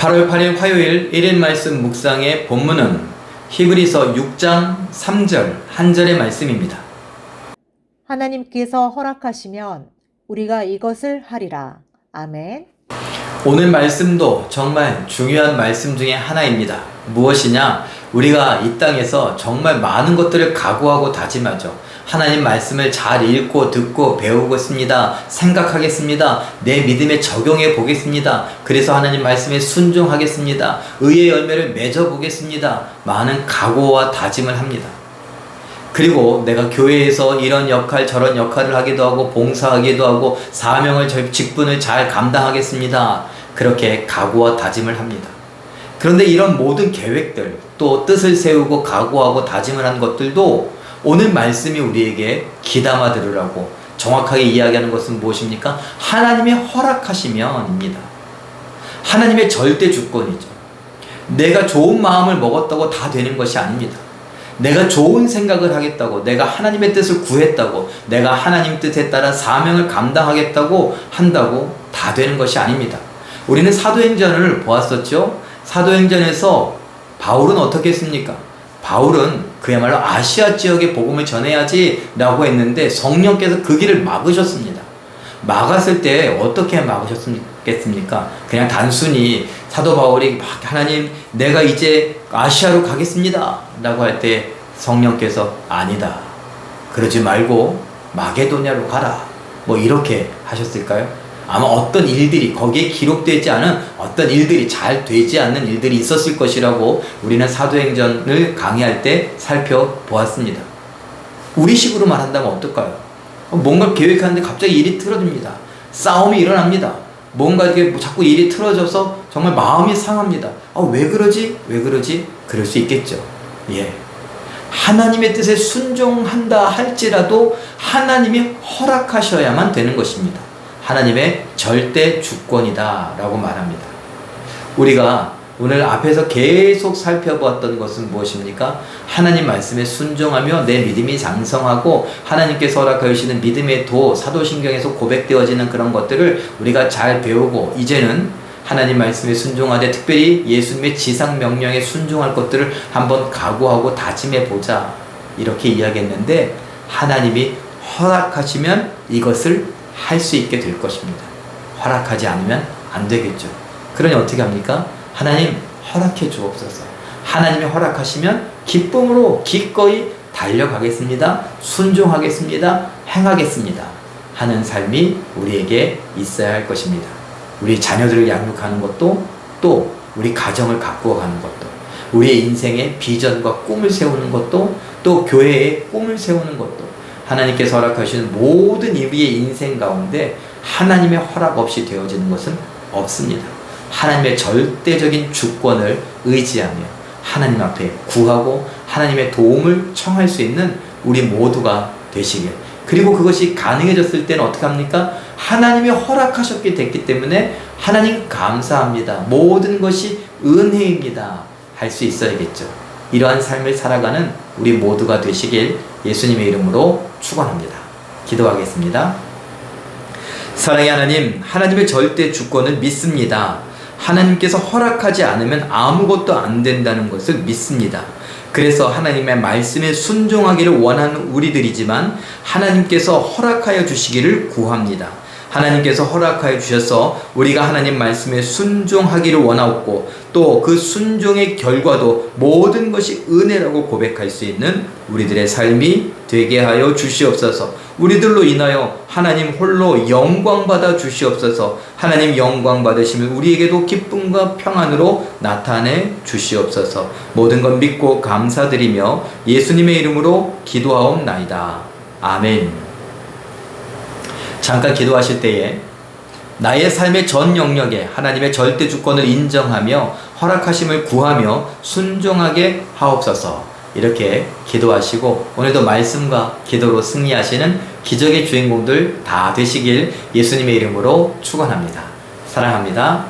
8월 8일 화요일 1일 말씀 묵상의 본문은 히브리서 6장 3절 한 절의 말씀입니다. 하나님께서 허락하시면 우리가 이것을 하리라. 아멘. 오늘 말씀도 정말 중요한 말씀 중에 하나입니다. 무엇이냐? 우리가 이 땅에서 정말 많은 것들을 각오하고 다짐하죠. 하나님 말씀을 잘 읽고 듣고 배우겠습니다. 생각하겠습니다. 내 믿음에 적용해 보겠습니다. 그래서 하나님 말씀에 순종하겠습니다. 의의 열매를 맺어 보겠습니다. 많은 각오와 다짐을 합니다. 그리고 내가 교회에서 이런 역할 저런 역할을 하기도 하고 봉사하기도 하고 사명을 저 직분을 잘 감당하겠습니다. 그렇게 각오와 다짐을 합니다. 그런데 이런 모든 계획들 또 뜻을 세우고 각오하고 다짐을 한 것들도 오늘 말씀이 우리에게 기담아 들으라고 정확하게 이야기하는 것은 무엇입니까? 하나님의 허락하시면입니다. 하나님의 절대 주권이죠. 내가 좋은 마음을 먹었다고 다 되는 것이 아닙니다. 내가 좋은 생각을 하겠다고, 내가 하나님의 뜻을 구했다고, 내가 하나님 뜻에 따라 사명을 감당하겠다고 한다고 다 되는 것이 아닙니다. 우리는 사도행전을 보았었죠? 사도행전에서 바울은 어떻게 했습니까? 바울은 그야말로 아시아 지역에 복음을 전해야지 라고 했는데 성령께서 그 길을 막으셨습니다. 막았을 때 어떻게 막으셨겠습니까? 그냥 단순히 사도 바울이 막 하나님 내가 이제 아시아로 가겠습니다 라고 할 때 성령께서 아니다. 그러지 말고 마게도냐로 가라. 뭐 이렇게 하셨을까요? 아마 어떤 일들이 거기에 기록되지 않은 어떤 일들이 잘 되지 않는 일들이 있었을 것이라고 우리는 사도행전을 강의할 때 살펴보았습니다. 우리식으로 말한다면 어떨까요? 뭔가 계획하는데 갑자기 일이 틀어집니다. 싸움이 일어납니다. 뭔가 이게 자꾸 일이 틀어져서 정말 마음이 상합니다. 아, 왜 그러지? 왜 그러지? 그럴 수 있겠죠. 예. 하나님의 뜻에 순종한다 할지라도 하나님이 허락하셔야만 되는 것입니다. 하나님의 절대 주권이다 라고 말합니다. 우리가 오늘 앞에서 계속 살펴보았던 것은 무엇입니까? 하나님 말씀에 순종하며 내 믿음이 장성하고 하나님께서 허락하시는 믿음의 도, 사도신경에서 고백되어지는 그런 것들을 우리가 잘 배우고 이제는 하나님 말씀에 순종하되 특별히 예수님의 지상 명령에 순종할 것들을 한번 각오하고 다짐해 보자. 이렇게 이야기했는데 하나님이 허락하시면 이것을 할 수 있게 될 것입니다. 허락하지 않으면 안 되겠죠. 그러니 어떻게 합니까? 하나님 허락해 주옵소서. 하나님이 허락하시면 기쁨으로 기꺼이 달려가겠습니다. 순종하겠습니다. 행하겠습니다. 하는 삶이 우리에게 있어야 할 것입니다. 우리 자녀들을 양육하는 것도 또 우리 가정을 가꾸어 가는 것도 우리의 인생의 비전과 꿈을 세우는 것도 또 교회의 꿈을 세우는 것도 하나님께서 허락하시는 모든 우리의 인생 가운데 하나님의 허락 없이 되어지는 것은 없습니다. 하나님의 절대적인 주권을 의지하며 하나님 앞에 구하고 하나님의 도움을 청할 수 있는 우리 모두가 되시길. 그리고 그것이 가능해졌을 때는 어떻게 합니까? 하나님이 허락하셨기 됐기 때문에 하나님 감사합니다. 모든 것이 은혜입니다. 할 수 있어야겠죠. 이러한 삶을 살아가는 우리 모두가 되시길 예수님의 이름으로 축원합니다. 기도하겠습니다. 사랑의 하나님, 하나님의 절대 주권을 믿습니다. 하나님께서 허락하지 않으면 아무것도 안 된다는 것을 믿습니다. 그래서 하나님의 말씀에 순종하기를 원하는 우리들이지만 하나님께서 허락하여 주시기를 구합니다. 하나님께서 허락하여 주셔서 우리가 하나님 말씀에 순종하기를 원하옵고 또 그 순종의 결과도 모든 것이 은혜라고 고백할 수 있는 우리들의 삶이 되게 하여 주시옵소서. 우리들로 인하여 하나님 홀로 영광 받아 주시옵소서. 하나님 영광 받으시면 우리에게도 기쁨과 평안으로 나타내 주시옵소서. 모든 것 믿고 감사드리며 예수님의 이름으로 기도하옵나이다. 아멘. 잠깐 기도하실 때에 나의 삶의 전 영역에 하나님의 절대 주권을 인정하며 허락하심을 구하며 순종하게 하옵소서. 이렇게 기도하시고 오늘도 말씀과 기도로 승리하시는 기적의 주인공들 다 되시길 예수님의 이름으로 축원합니다. 사랑합니다.